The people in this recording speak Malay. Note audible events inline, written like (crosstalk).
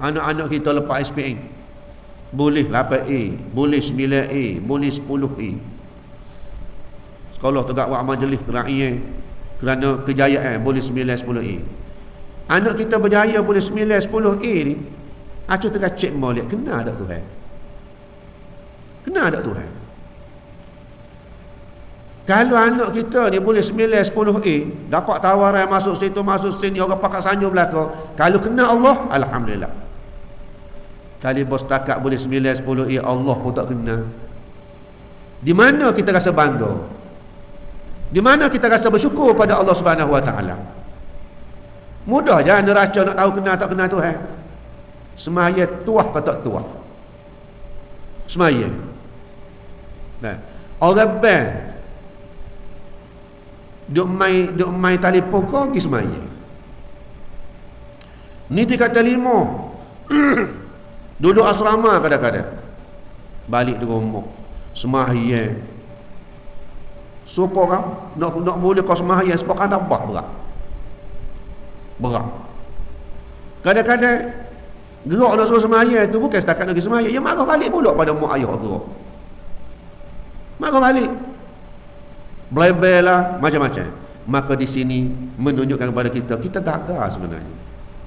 anak-anak kita lepas SPM boleh 8A boleh 9A boleh 10A sekolah tegak wak majlis kerana kerana kejayaan boleh 9 10A anak kita berjaya boleh 9 10A ni acu tengah cek lihat kena tak Tuhan? Kena tak Tuhan? Kalau anak kita ni boleh 9 10A dapat tawaran masuk situ masuk sini orang pakat sanjung belakang kalau kena Allah alhamdulillah Kali bos takat boleh 9 10 ya Allah pun tak kena. Di mana kita rasa bangga? Di mana kita rasa bersyukur pada Allah Subhanahu Wa Taala? Mudah je neraca nak tahu kena tak kena Tuhan. Semaya tuah ke tak tuah? Semaya. Nah, orang ben duk mai duk mai telefon kau pergi semaya. Ni tiga kata lima. (clears throat) Duduk asrama kadang-kadang. Balik di rumah. Semahyang. Supaya kan? Nak, nak boleh kau semahyang sebab kan apa berat. Berat. Kadang-kadang gerak nak suruh semahyang itu bukan setakat lagi semahyang. Yang marah balik pula pada mak ayah gerak. Marah balik. Belai-belai lah macam-macam. Maka di sini menunjukkan kepada kita, kita gagal sebenarnya.